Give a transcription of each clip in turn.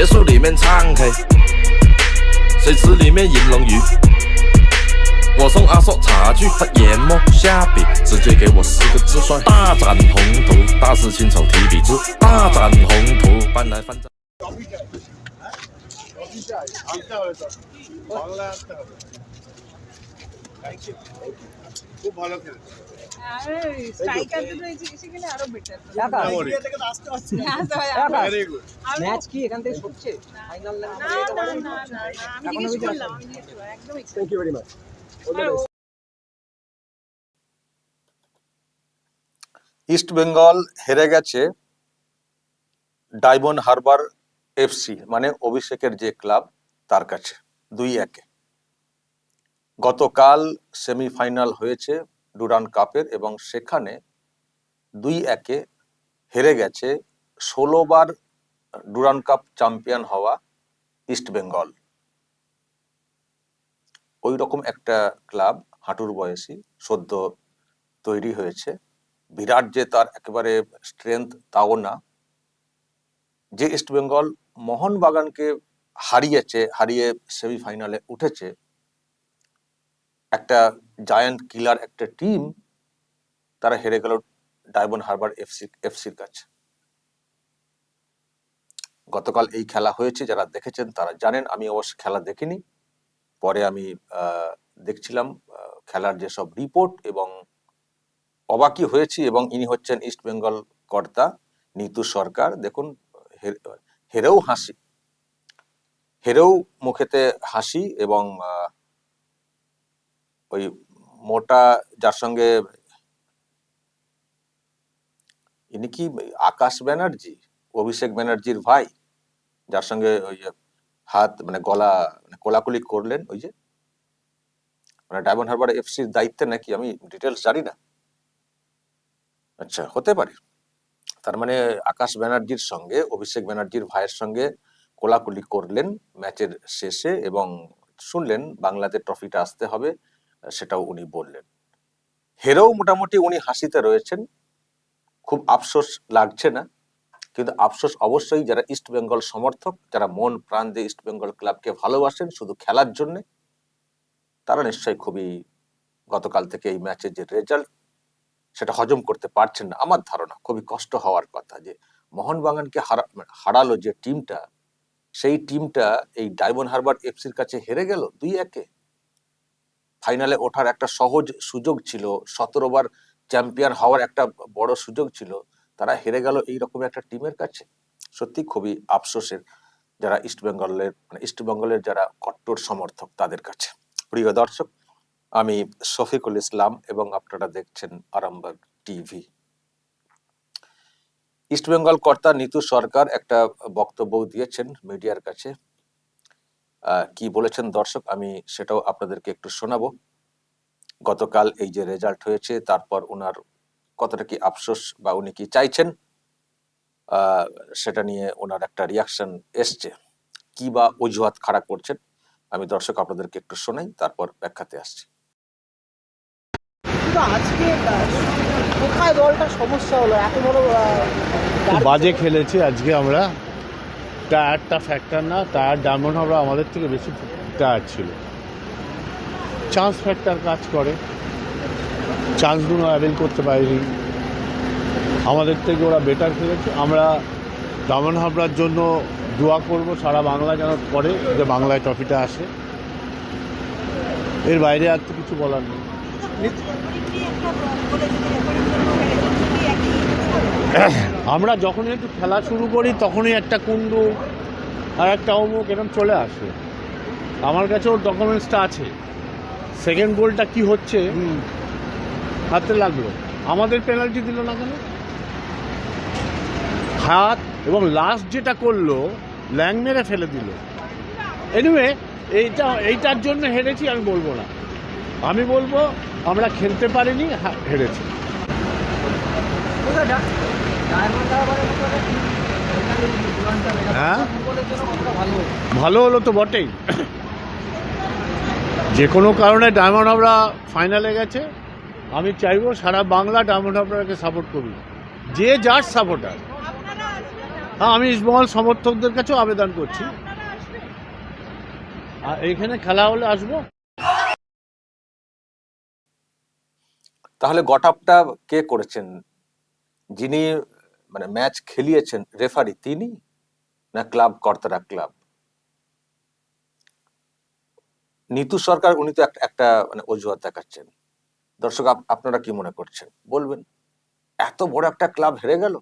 别墅里面唱 K，水池里面银龙鱼。我送阿硕茶具，他研墨下笔，直接给我四个字算：大展宏图，大师亲手提笔字，大展宏图，搬来。খুব ভালো খেলেছে। স্ট্রাইকার দুটো এসে এসে গেলে আরও better memory very good match কি এখান থেকে সরছে ফাইনাল না? না না না না আমি জিজ্ঞেস করলাম আমি জিজ্ঞেস করলাম, একদম thank you very much East Bengal হেরে গেছে ডায়মন্ড হারবার এফসি মানে অভিষেকের যে ক্লাব তার কাছে। দুই একে। গতকাল সেমিফাইনাল হয়েছে ডুরান কাপের এবং সেখানে দুই একে হেরে গেছে ষোলো বার ডুরান কাপ চ্যাম্পিয়ন হওয়া ইস্ট বেঙ্গল। ওই রকম একটা ক্লাব, হাঁটুর বয়সী, সদ্য তৈরি হয়েছে। বিরাট যে তার একেবারে স্ট্রেংথ তাও না। যে ইস্ট বেঙ্গল মোহনবাগানকে হারিয়েছে, হারিয়ে সেমিফাইনালে উঠেছে একটা জায়ান্ট কিলার একটা টিম তারা হেরে গেল ডায়মন্ড হারবার এফসি এফসির কাছে। গতকাল এই খেলা হয়েছে, যারা দেখেছেন তারা জানেন, আমি অবশ্য খেলা দেখিনি। পরে আমি দেখছিলাম খেলার যেসব রিপোর্ট এবং অবাকই হয়েছি এবং ইনি হচ্ছেন ইস্ট বেঙ্গল কর্তা নিতু সরকার। দেখুন হেরেও হাসি। হেরেও মুখেতে হাসি এবং ওই মোটা, যার সঙ্গে ইনি কি আকাশ ব্যানার্জি? অভিষেক ব্যানার্জির ভাই, যার সঙ্গে ওই হাত মানে গলা মানে কোলাকুলি করলেন ওই যে? মানে ডায়মন্ড হারবার এফসির দায়িত্বে নাকি? আমি ডিটেলস জানি না। আচ্ছা হতে পারে। তার মানে আকাশ ব্যানার্জির সঙ্গে, অভিষেক ব্যানার্জির ভাইয়ের সঙ্গে কোলাকুলি করলেন ম্যাচের শেষে এবং শুনলেন বাংলাতে ট্রফিটা আসতে হবে। সেটাও উনি বললেন। হেরেও মোটামুটি উনি হাসিতে রয়েছেন। খুব আফসোস লাগছে না, কিন্তু আফসোস অবশ্যই যারা ইস্ট বেঙ্গল সমর্থক, যারা মন প্রাণ দিয়ে ইস্ট বেঙ্গল ক্লাবকে ভালোবাসেন শুধু খেলার জন্য, তারা নিশ্চয়ই খুবই গতকাল থেকে এই ম্যাচের যে রেজাল্ট সেটা হজম করতে পারছেন না। আমার ধারণা, খুবই কষ্ট হওয়ার কথা যে মোহনবাগানকে হারা মানে হারালো যে টিমটা সেই টিমটা এই ডায়মন্ড হারবার এফসির কাছে হেরে গেল দুই একে। ফাইনালে ওঠার একটা সহজ সুযোগ ছিল সতেরো বার চ্যাম্পিয়ন হওয়ার একটা বড় সুযোগ ছিল। তারা হেরে গেল এই রকম একটা টিমের কাছে। সত্যি খুবই আফসোসের যারা ইস্ট বেঙ্গলের মানে ইস্ট বেঙ্গলের যারা কট্টর সমর্থক তাদের কাছে। প্রিয় দর্শক, আমি শফিকুল ইসলাম এবং আপনারা দেখছেন আরামবাগ টিভি। ইস্ট বেঙ্গল কর্তা নিতু সরকার একটা বক্তব্য দিয়েছেন মিডিয়ার কাছে। কি বলেছেন দর্শক? আমি সেটাও আপনাদেরকে একটু শোনাবো। গতকাল এই যে রেজাল্ট হয়েছে তারপর ওনার কতটা কি আফসোস বা উনি কি চাইছেন? সেটা নিয়ে ওনার একটা রিয়াকশন এসছে। কি বা অজুহাত খাড়া করছেন? আমি দর্শক আপনাদেরকে একটু শোনাই তারপর ব্যাখ্যাতে আসছি। আজকে কোথায় দলটা সমস্যা হলো? এত বড় বাজে খেলেছি আজকে আমরা। টায়ারটা ফ্যাক্টর না টায়ার ডায়মন্ড হাবড়া আমাদের থেকে বেশি টায়ার ছিল। চান্স ফ্যাক্টর কাজ করে। চান্সগুলো অ্যাভেল করতে পারিনি। আমাদের থেকে ওরা বেটার খেলেছে। আমরা ডায়মন্ড হাবড়ার জন্য দোয়া করব সারা বাংলা যেন করে যে বাংলায় ট্রফিটা আসে। এর বাইরে আর তো কিছু বলার নেই। আমরা যখন একটু খেলা শুরু করি তখনই একটা কুন্ডু আর একটা অমুক এরকম চলে আসে। আমার কাছে ওর ডকুমেন্টসটা আছে। সেকেন্ড গোলটা কি হচ্ছে? হাতে লাগল। আমাদের পেনাল্টি দিল না কেন? হাত এবং লাস্ট যেটা করল ল্যাং মেরে ফেলে দিল। এনিওয়ে এইটা এইটার জন্য হেরেছি আমি বলব না। আমি বলব আমরা খেলতে পারিনি হেরেছি। এখানে হ্যাঁ? ভালো ভালো হলো তো বটেই। যে কোনো কারণে ডায়মন্ড হাবড়া ফাইনালে গেছে। আমি চাইব সারা বাংলা ডায়মন্ড হাবড়াকে সাপোর্ট করুন যে যার সাপোর্টার হ্যাঁ আমি ইস্টবেঙ্গল সমর্থকদের কাছেও আবেদন করছি। আর এইখানে খেলা হলে আসব। তাহলে গট আপটা কে করেছেন? যিনি মানে ম্যাচ খেলিয়েছেন রেফারি তিনি না ক্লাব কর্তারা ক্লাব নিতু সরকার, উনি তো একটা- মানে অজুহাত দেখাচ্ছেন। দর্শক আপনারা কি মনে করছেন? বলবেন, এত বড় একটা ক্লাব হেরে গেল?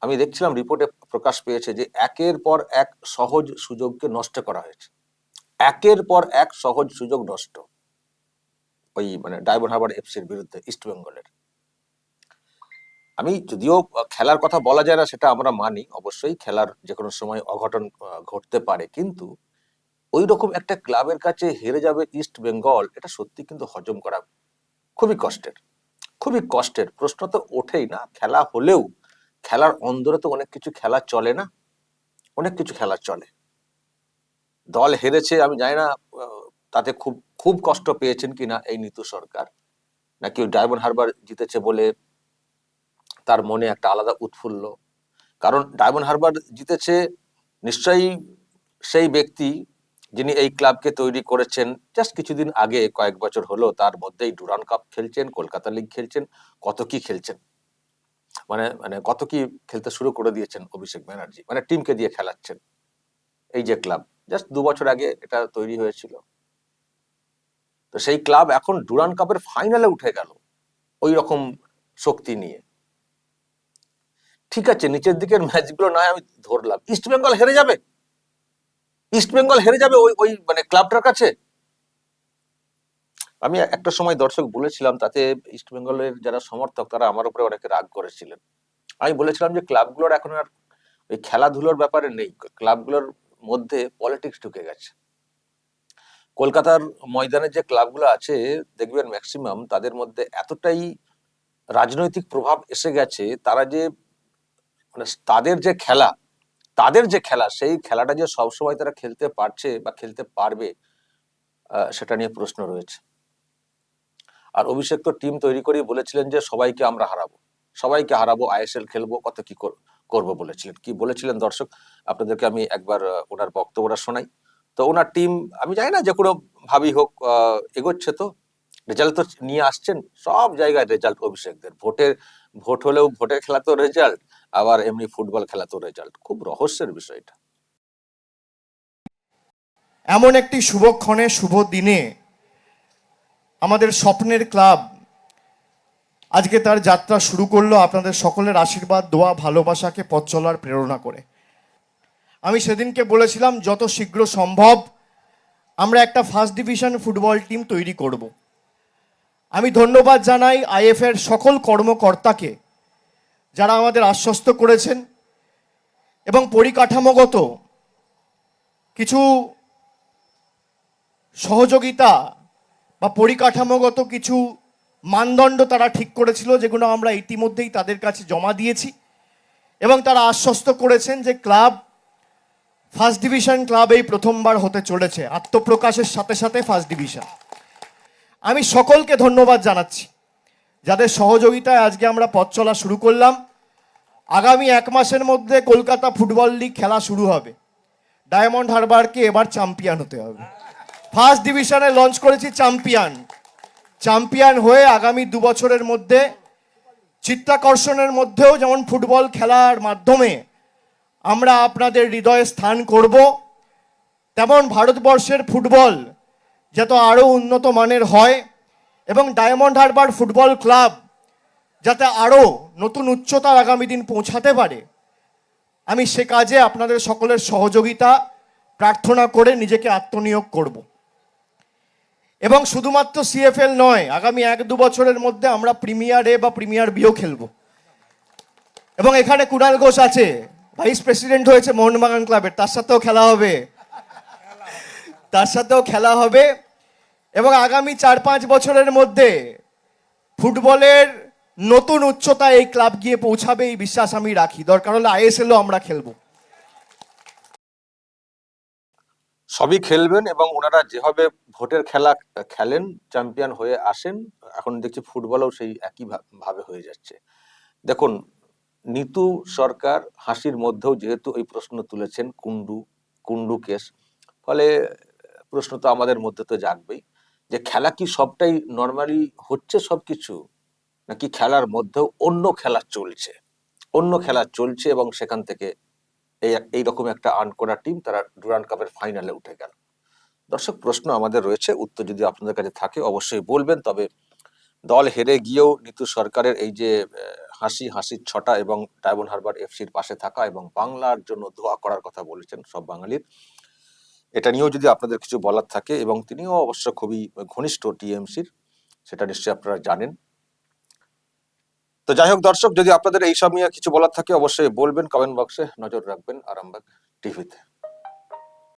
আমি দেখছিলাম রিপোর্টে প্রকাশ পেয়েছে যে একের পর এক সহজ সুযোগকে নষ্ট করা হয়েছে। একের পর এক সহজ সুযোগ নষ্ট। ওই মানে ডায়মন্ড হারবার এফসির বিরুদ্ধে ইস্ট বেঙ্গলের আমি যদিও খেলার কথা বলা যায় না, সেটা আমরা মানি। অবশ্যই খেলার যে কোনো সময় অঘটন ঘটতে পারে। কিন্তু ওই রকম একটা ক্লাবের কাছে হেরে যাবে ইস্ট বেঙ্গল, এটা সত্যি কিন্তু হজম করা খুবই কষ্টের। খুবই কষ্টের। প্রশ্ন তো ওঠেই না। খেলা হলেও খেলার অন্দরে তো অনেক কিছু খেলা চলে না। অনেক কিছু খেলা চলে। দল হেরেছে, আমি জানি না তাতে খুব খুব কষ্ট পেয়েছেন কিনা এই নিতু সরকার। নাকি ডায়মন্ড হারবার জিতেছে বলে তার মনে একটা আলাদা উৎফুল্ল। কারণ ডায়মন্ড হারবার জিতেছে নিশ্চয়ই সেই ব্যক্তি যিনি এই ক্লাবকে তৈরি করেছেন। জাস্ট কিছুদিন আগে, কয়েক বছর হলো, তার মধ্যেই ডুরান কাপ খেলছেন, কলকাতা লিগ খেলছেন, কত কি খেলছেন। মানে মানে কত কি খেলতে শুরু করে দিয়েছেন অভিষেক ব্যানার্জি। মানে টিমকে দিয়ে খেলাচ্ছেন এই যে ক্লাব। জাস্ট দু বছর আগে এটা তৈরি হয়েছিল। তো সেই ক্লাব এখন ডুরান কাপের ফাইনালে উঠে গেল। ওই রকম শক্তি নিয়ে। ঠিক আছে, নিচের দিকের ম্যাচগুলো নয়, আমি ধরলাম। ইস্ট বেঙ্গল হেরে যাবে? ইস্ট বেঙ্গল হেরে যাবে ওই ওই মানে ক্লাবটার কাছে? আমি একটা সময় দর্শক বলেছিলাম, তাতে ইস্ট বেঙ্গলের যারা সমর্থক, তারা আমার উপরে অনেকে রাগ করেছিলেন। আমি বলেছিলাম যে ক্লাবগুলোর এখন আর ওই খেলাধুলোর ব্যাপারে নেই, ক্লাবগুলোর মধ্যে পলিটিক্স ঢুকে গেছে। কলকাতার ময়দানে যে ক্লাবগুলো আছে, দেখবেন ম্যাক্সিমাম তাদের মধ্যে এতটাই রাজনৈতিক প্রভাব এসে গেছে, তারা যে মানে তাদের যে খেলা, তাদের যে খেলা, সেই খেলাটা যে সবসময় তারা খেলতে পারছে বা খেলতে পারবে সেটা নিয়ে প্রশ্ন রয়েছে। আর অভিষেক তো টিম তৈরি করেই বলেছিলেন যে সবাইকে আমরা হারাবো। সবাইকে হারাবো আইএসএল খেলব, কত কি করব বলেছিলেন। কি বলেছিলেন দর্শক? আপনাদেরকে আমি একবার ওনার বক্তব্যটা শোনাই। তো ওনার টিম আমি জানি না যে কোনো ভাবি হোক এগোচ্ছে তো। রেজাল্ট তো নিয়ে আসছেন, সব জায়গায় রেজাল্ট অভিষেকদের। ভোটের, ভোট হলেও ভোটের খেলা তো রেজাল্ট। আবার এমনি ফুটবল খেলা তো রেজাল্ট খুব রহস্যের বিষয়টা এমন একটি শুভক্ষণে শুভ দিনে আমাদের স্বপ্নের ক্লাব আজকে তার যাত্রা শুরু করল আপনাদের সকলের আশীর্বাদ, দোয়া, ভালোবাসাকে পথ চলার প্রেরণা করে। আমি সেদিনকে বলেছিলাম, যত শীঘ্র সম্ভব আমরা একটা ফার্স্ট ডিভিশন ফুটবল টিম তৈরি করব। আমি ধন্যবাদ জানাই আইএফের সকল কর্মকর্তাকে যারা আমাদের আশ্বস্ত করেছেন এবং পরিকাঠামোগত কিছু সহযোগিতা বা পরিকাঠামোগত কিছু মানদণ্ড তারা ঠিক করেছিল, যেগুলো আমরা ইতিমধ্যেই তাদের কাছে জমা দিয়েছি এবং তারা আশ্বস্ত করেছেন যে ক্লাব, ফার্স্ট ডিভিশন ক্লাব এই প্রথমবার হতে চলেছে। আত্মপ্রকাশের সাথে সাথে ফার্স্ট ডিভিশন। আমি সকলকে ধন্যবাদ জানাচ্ছি। যাদের সহযোগিতায় আজকে আমরা পথ চলা শুরু করলাম, আগামী এক মাসের মধ্যে কলকাতা ফুটবল লিগ খেলা শুরু হবে। ডায়মন্ড হারবারকে এবার চ্যাম্পিয়ন হতে হবে। ফার্স্ট ডিভিশনে লঞ্চ করেছি চ্যাম্পিয়ন। চ্যাম্পিয়ন হয়ে আগামী দু বছরের মধ্যে, চিত্তাকর্ষণের মধ্যেও যেমন ফুটবল খেলার মাধ্যমে আমরা আপনাদের হৃদয়ে স্থান করব, তেমন ভারতবর্ষের ফুটবল যাতে আরও উন্নত মানের হয় এবং ডায়মন্ড হারবার ফুটবল ক্লাব যাতে আরও নতুন উচ্চতার আগামী দিন পৌঁছাতে পারে। আমি সে কাজে আপনাদের সকলের সহযোগিতা, প্রার্থনা করে নিজেকে আত্মনিয়োগ করব। এবং শুধুমাত্র সিএফএল নয়, আগামী এক দু বছরের মধ্যে আমরা প্রিমিয়ার এ বা প্রিমিয়ার বিও খেলব। এবং এখানে কুণাল ঘোষ আছে ভাইস প্রেসিডেন্ট হয়েছে মোহনবাগান ক্লাবের তার সাথেও খেলা হবে। তার সাথেও খেলা হবে। এবং আগামী চার পাঁচ বছরের মধ্যে ফুটবলের নতুন উচ্চতা এই ক্লাব গিয়ে পৌঁছাবে, এই বিশ্বাস আমি রাখি। দরকার হলে আইএসএলও আমরা খেলব। সবই খেলবেন এবং ওনারা যেভাবে ভোটের খেলা খেলেন, চ্যাম্পিয়ন হয়ে আসেন, এখন দেখছি ফুটবলও সেই একই ভাবে হয়ে যাচ্ছে। দেখুন, নিতু সরকার হাসির মধ্যেও যেহেতু এই প্রশ্ন তুলেছেন কুন্ডু কুন্ডু কেস, ফলে প্রশ্ন তো আমাদের মধ্যে তো জাগবেই। যে খেলা কি সবটাই নর্মালি হচ্ছে সবকিছু? নাকি খেলার মধ্যেও অন্য খেলা চলছে? অন্য খেলা চলছে এবং সেখান থেকে এই এইরকম একটা আর্ন করা টিম তারা ডুরান্ড কাপের ফাইনালে উঠে গেল। দর্শক, প্রশ্ন আমাদের রয়েছে, উত্তর যদি আপনাদের কাছে থাকে অবশ্যই বলবেন, তবে দল হেরে গিয়েও নিতু সরকারের এই যে হাসি, হাসির ছটা এবং ডায়মন্ড হারবার এফসির পাশে থাকা এবং বাংলার জন্য দোয়া করার কথা বলেছেন সব বাঙালির। এটা নিয়েও যদি আপনাদের কিছু বলার থাকে এবং তিনিও অবশ্য খুবই ঘনিষ্ঠ টিএমসির, সেটা নিশ্চয়ই আপনারা জানেন। তো যাই হোক দর্শক, যদি আপনাদের এইসব নিয়ে কিছু বলার থাকে অবশ্যই বলবেন কমেন্ট বক্সে নজর রাখবেন আরামবাগ টিভিতে